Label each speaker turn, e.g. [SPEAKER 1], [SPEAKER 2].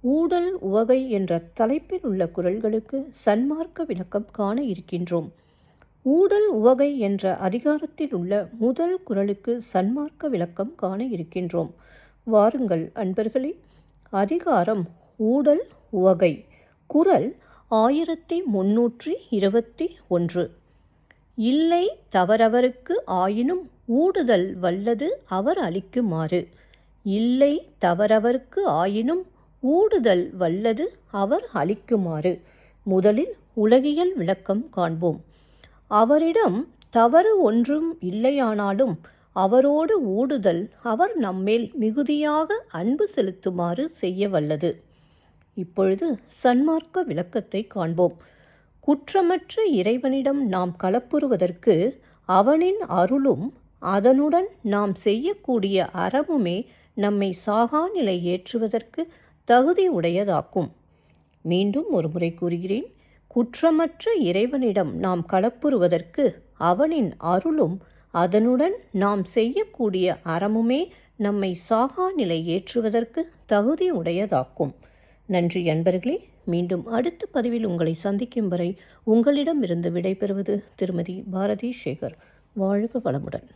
[SPEAKER 1] ஊடல் உவகை என்ற தலைப்பில் உள்ள குரல்களுக்கு சன்மார்க்க விளக்கம் காண இருக்கின்றோம். ஊடல் உவகை என்ற அதிகாரத்தில் உள்ள முதல் குரலுக்கு சன்மார்க்க விளக்கம் காண இருக்கின்றோம். வாருங்கள் அன்பர்களே. அதிகாரம் ஊடல் உவகை. குரல் ஆயிரத்தி முன்னூற்றி இருபத்தி ஒன்று. இல்லை தவறவருக்கு ஆயினும் ஊடுதல் வல்லது அவர் அளிக்குமாறு. இல்லை தவறவர்க்கு ஆயினும் ஊடுதல் வல்லது அவர் அளிக்குமாறு. முதலில் உலகியல் விளக்கம் காண்போம். அவரிடம் தவறு ஒன்றும் இல்லையானாலும் அவரோடு ஊடுதல் அவர் நம்மேல் மிகுதியாக அன்பு செலுத்துமாறு செய்ய வல்லது. இப்பொழுது சன்மார்க்க விளக்கத்தை காண்போம். குற்றமற்ற இறைவனிடம் நாம் கலப்புறுவதற்கு அவனின் அருளும் அதனுடன் நாம் செய்யக்கூடிய அறமுமே நம்மை சாகா நிலை ஏற்றுவதற்கு தகுதி உடையதாக்கும். மீண்டும் ஒருமுறை கூறுகிறேன் குற்றமற்ற இறைவனிடம் நாம் களப்புறுவதற்கு அவனின் அருளும் அதனுடன் நாம் செய்யக்கூடிய அறமுமே நம்மை சாகா நிலை ஏற்றுவதற்கு தகுதி உடையதாக்கும். நன்றி அன்பர்களே மீண்டும் அடுத்த பதிவில் உங்களை சந்திக்கும் வரை உங்களிடமிருந்து விடைபெறுவது திருமதி பாரதி சேகர் வாழ்க வளமுடன்.